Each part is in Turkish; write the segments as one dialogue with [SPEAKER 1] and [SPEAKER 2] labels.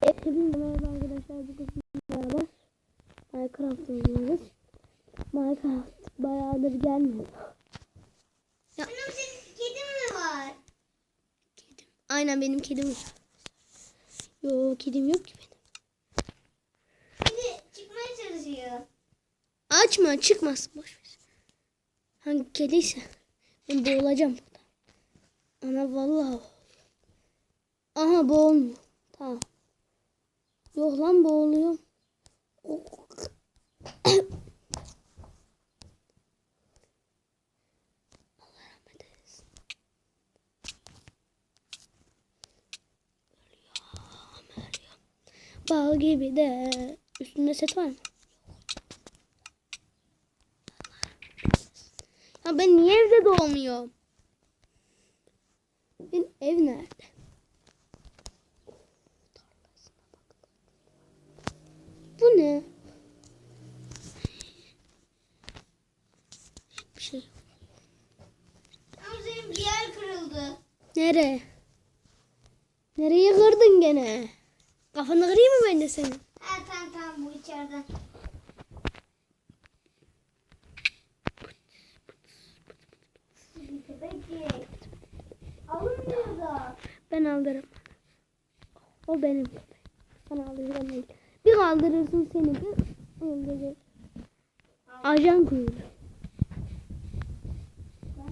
[SPEAKER 1] Hepinize merhaba arkadaşlar. Bugün beraber Minecraft oynuyoruz. Minecraft bayağıdır gelmiyor. Ya.
[SPEAKER 2] Benim senin kedin mi var?
[SPEAKER 1] Kedim. Aynen benim kedim var. Yo kedim yok ki benim.
[SPEAKER 2] Kedi çıkmaya çalışıyor.
[SPEAKER 1] Açma çıkmaz. Boş ver. Hangi kediyse. Ben boğulacağım burada. Ana vallahi. Aha boğulmuyor. Tamam. Yok lan. Ölüyor, ölüyor. Bal gibi de üstünde set var mı? Ya ben niye evde doğmuyorum? Benim ev nerede? Bu ne? Bir şey.
[SPEAKER 2] senin bir yer kırıldı.
[SPEAKER 1] Nere? Nereye kırdın gene? Kafanı kırayım mı ben de senin?
[SPEAKER 2] Ha tamam tamam bu da.
[SPEAKER 1] Ben aldırırım. O benim aldırırım değil. Bir kaldırırsın seni bir. Ajan kuyruğu.
[SPEAKER 2] Ben de 14 tane şey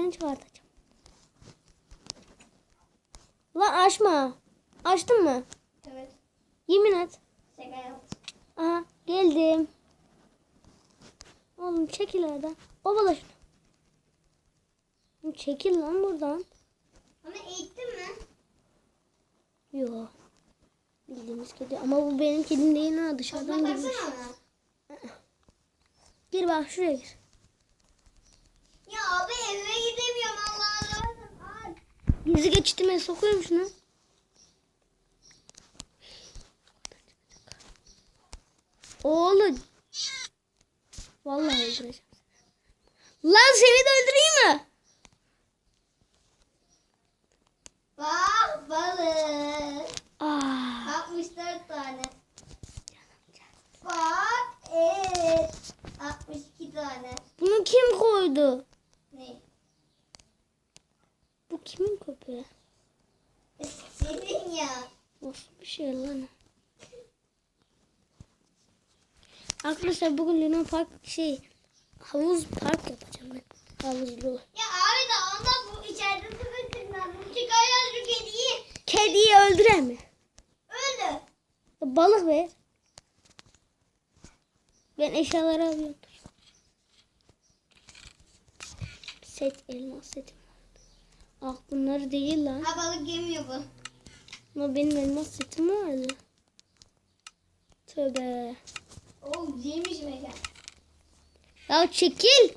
[SPEAKER 1] Seni çıkartacağım. Lan açma. Açtın mı?
[SPEAKER 2] Evet.
[SPEAKER 1] Yemin et.
[SPEAKER 2] Şaka yaptım.
[SPEAKER 1] Aha geldim. Oğlum çekil oradan. Ovala şunu. Çekil lan buradan.
[SPEAKER 2] Ama eğittin mi?
[SPEAKER 1] Yo. Bildiğimiz kedi. Ama bu benim kedim değil ha. Dışarıdan girmiş. Gir bak şuraya gir.
[SPEAKER 2] Ya abi eve gidemiyorum Allah Allah.
[SPEAKER 1] Gizli geçitime sokuyorum şunu. Oğlum. Vallahi öldüreceğim. Lan seni de öldüreyim mi?
[SPEAKER 2] Bak balık.
[SPEAKER 1] Ah.
[SPEAKER 2] 64 tane. Bak evet. 62 tane.
[SPEAKER 1] Bunu kim koydu?
[SPEAKER 2] Ne?
[SPEAKER 1] Bu kimin köpeği?
[SPEAKER 2] Senin ya.
[SPEAKER 1] Nasıl bir şey lan? Arkadaşlar bugün Luna Park şey havuz park yapacağım ben. Havuzlu.
[SPEAKER 2] Ya abi de onda bu içeride sıkıntından. Bu çıkarıyor şu kediyi.
[SPEAKER 1] Kediyi öldüren mi?
[SPEAKER 2] Öldü.
[SPEAKER 1] Balık ver. Ben eşyaları alıyorum. Set elmas setim vardı. Ah bunları değil lan.
[SPEAKER 2] Ha balık yemiyor bu.
[SPEAKER 1] Ama benim elmas setim vardı. Tövbe.
[SPEAKER 2] Oo yemiş mekan.
[SPEAKER 1] Ya çekil.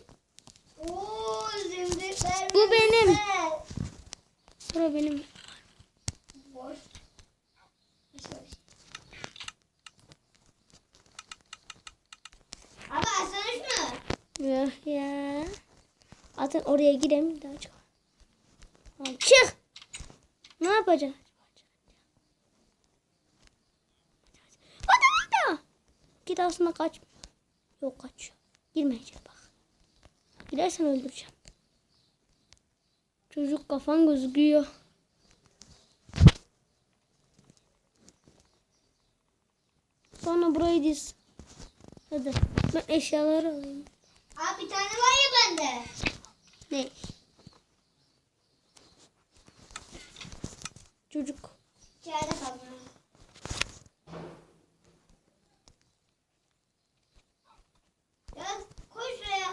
[SPEAKER 2] Oo zümrütler.
[SPEAKER 1] Bu benim. Bura benim.
[SPEAKER 2] Boş. Abi açsana şunu.
[SPEAKER 1] Ya ya. Zaten oraya gireyim daha çok. Çık. Ne yapacağız? Hadi hadi. Git aslında kaçmıyor. Yok kaçıyor. Girmeyecek bak. Gidersen öldüreceğim. Çocuk kafan gözüküyor. Sonra burayı diz. Hadi. Ben eşyaları alayım.
[SPEAKER 2] Abi bir tane var ya bende.
[SPEAKER 1] Ne? Çocuk.
[SPEAKER 2] İçeride kaldı. Ya koy şuraya.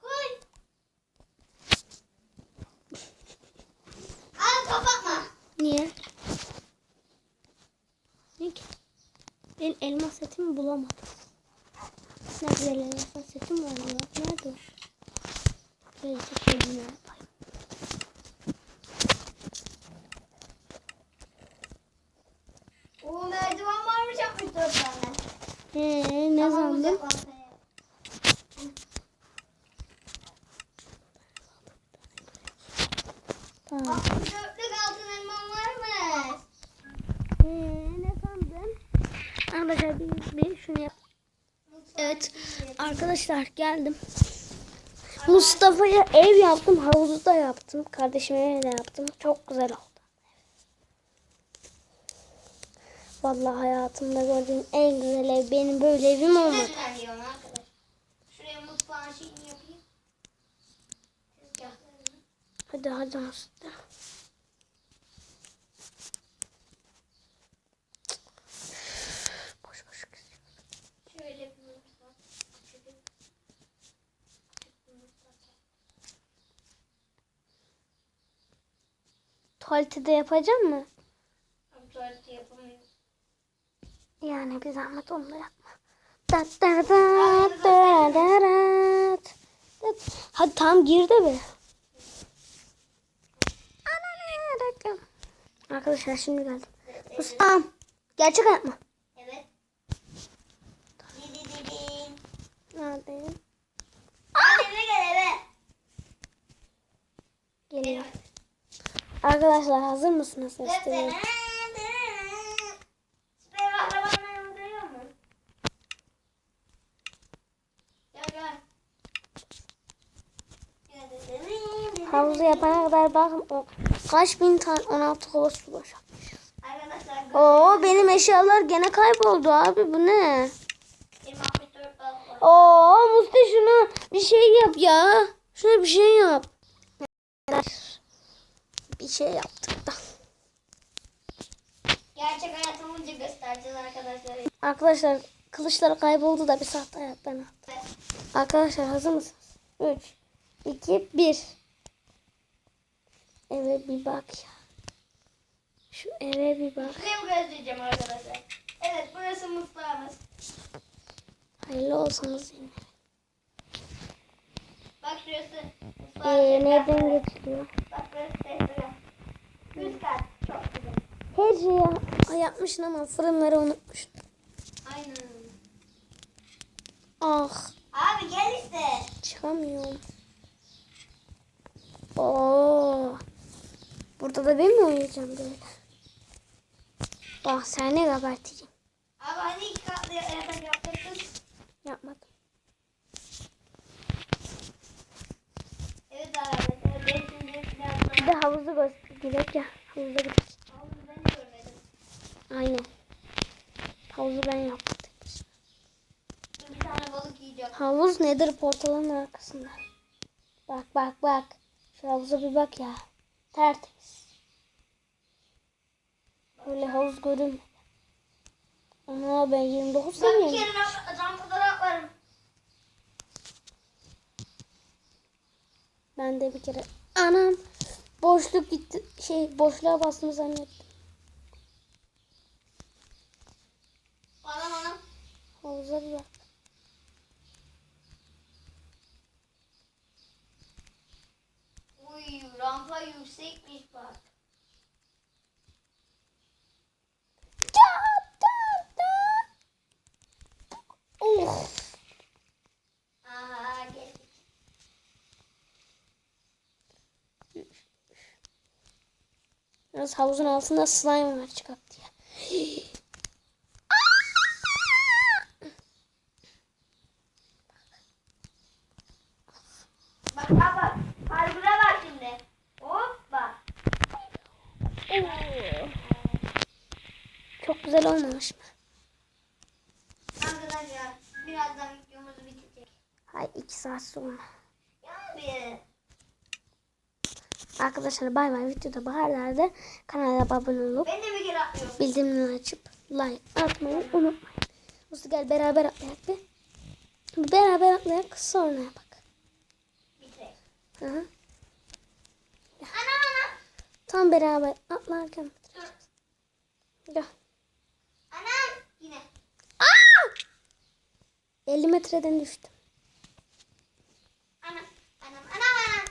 [SPEAKER 2] Koy. Al kafa
[SPEAKER 1] Ben elmas setimi bulamadım. Ne güzel elmas setim var ya. Nerede o? Seçelim ya.
[SPEAKER 2] Oo merdiven varmış yapmış dört tane.
[SPEAKER 1] Ee, ne
[SPEAKER 2] Tamam,
[SPEAKER 1] sandın?
[SPEAKER 2] uzak ortaya.
[SPEAKER 1] Tamam.
[SPEAKER 2] Bak dörtlük altın elman varmış.
[SPEAKER 1] Ee, ne sandın? Arkadaşlar bir, bir şunu yap. Evet arkadaşlar geldim. Mustafa'ya ev yaptım, havuzu da yaptım. Kardeşime de yaptım. Çok güzel oldu. Vallahi hayatımda gördüğüm en güzel ev benim böyle evim olmadı. Hadi hadi Mustafa. Boş boş kızıyor.
[SPEAKER 2] Şöyle bir mutfak. Küçük bir- küçük bir mutfak.
[SPEAKER 1] Tuvaleti de yapacak mı?
[SPEAKER 2] Ama tuvaleti yapamıyorum.
[SPEAKER 1] Yani bir zahmet onu da yapma. Da da da da da da da. Hadi tam gir de be. Arkadaşlar şimdi geldim. Ustam. Gerçek hayat mı?
[SPEAKER 2] Evet.
[SPEAKER 1] Neredeyim?
[SPEAKER 2] Hadi eve gel eve.
[SPEAKER 1] Geliyor. Arkadaşlar hazır mısınız?
[SPEAKER 2] Süper
[SPEAKER 1] Göstereyim. Havuzu yapana kadar bakın o kaç bin tane 16 kova su boşaltmış.
[SPEAKER 2] Arkadaşlar
[SPEAKER 1] Oo benim eşyalar gene kayboldu abi bu ne?
[SPEAKER 2] 24 balık var.
[SPEAKER 1] Oo Musti şunu bir şey yap ya. Şuna bir şey yap. Bir şey yaptık da.
[SPEAKER 2] Gerçek hayatımızı göstereceğiz arkadaşlar.
[SPEAKER 1] Arkadaşlar kılıçlar kayboldu da bir sahte hayattan aldı.
[SPEAKER 2] Evet.
[SPEAKER 1] Arkadaşlar hazır mısınız? 3, 2, 1. Eve bir bak ya. Şu eve bir bak.
[SPEAKER 2] Şuraya mı göstereceğim arkadaşlar? Evet burası mutfağımız.
[SPEAKER 1] Hayırlı olsanız yine.
[SPEAKER 2] Bak şurası mutfağın
[SPEAKER 1] Ee, nereden geçiliyor?
[SPEAKER 2] Bak burası tezgah. Üst kat. Çok güzel.
[SPEAKER 1] Her şeyi yapmışsın ama fırınları unutmuşsun.
[SPEAKER 2] Aynen.
[SPEAKER 1] Ah
[SPEAKER 2] Abi gel işte.
[SPEAKER 1] çıkamıyorum. Oo. Burada da ben mi oynayacağım böyle? Bak seni geberteceğim.
[SPEAKER 2] Abi hani iki katlı yatak yaptırdın.
[SPEAKER 1] Yapmadım.
[SPEAKER 2] Evet biraz
[SPEAKER 1] Bir de havuzu göstererek ya. Havuza gidelim. Aynen. Havuzu ben yaptım.
[SPEAKER 2] Bir tane balık yiyeceğim.
[SPEAKER 1] Havuz nedir portalın arkasında? Bak bak bak. Şu havuza bir bak ya. Tertemiz. Böyle havuz görünmedi. Ana ben 29
[SPEAKER 2] Ben bir kere ramp- rampadan atlarım.
[SPEAKER 1] Ben de bir kere. Anam. Boşluk gitti. Şey boşluğa bastım zannettim. Havuza bir bak.
[SPEAKER 2] Uy rampa yüksekmiş bak.
[SPEAKER 1] Oh.
[SPEAKER 2] Aha geldik.
[SPEAKER 1] Biraz havuzun altında slime var çıkart diye.
[SPEAKER 2] Bak bak bak. Şimdi. Hoppa.
[SPEAKER 1] Çok güzel olmamış mı?
[SPEAKER 2] Arkadaşlar birazdan videomuz bitecek.
[SPEAKER 1] Hay iki saat sonra.
[SPEAKER 2] Ya bir.
[SPEAKER 1] Arkadaşlar bay bay videoda baharlarda kanala abone olup bildirimleri açıp like atmayı unutmayın. Musti gel beraber atlayak. Bir Beraber atlayak sonra bak. Hı.
[SPEAKER 2] Ana ana.
[SPEAKER 1] Tam beraber atlarken
[SPEAKER 2] Dur.
[SPEAKER 1] gel.
[SPEAKER 2] Anam. Yine.
[SPEAKER 1] 50 metreden düştüm.
[SPEAKER 3] Anam. Anam. Anam.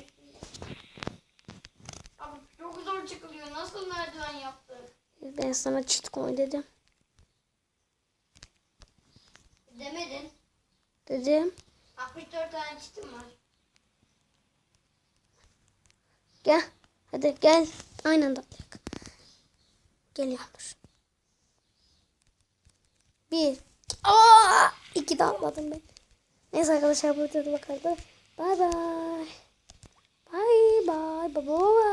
[SPEAKER 3] Üstünde.
[SPEAKER 2] Abi çok zor çıkılıyor. Nasıl merdiven yaptın?
[SPEAKER 1] Ben sana çit koy dedim.
[SPEAKER 2] Demedin.
[SPEAKER 1] Dedim.
[SPEAKER 2] 64 tane çitim var.
[SPEAKER 1] Gel. Hadi gel. Aynı anda atlayalım. Geliyormuş. Bir. Aa! İki de atladım ben. Neyse arkadaşlar bu videoda bakalım. Bay bay. Bay bay. Baba.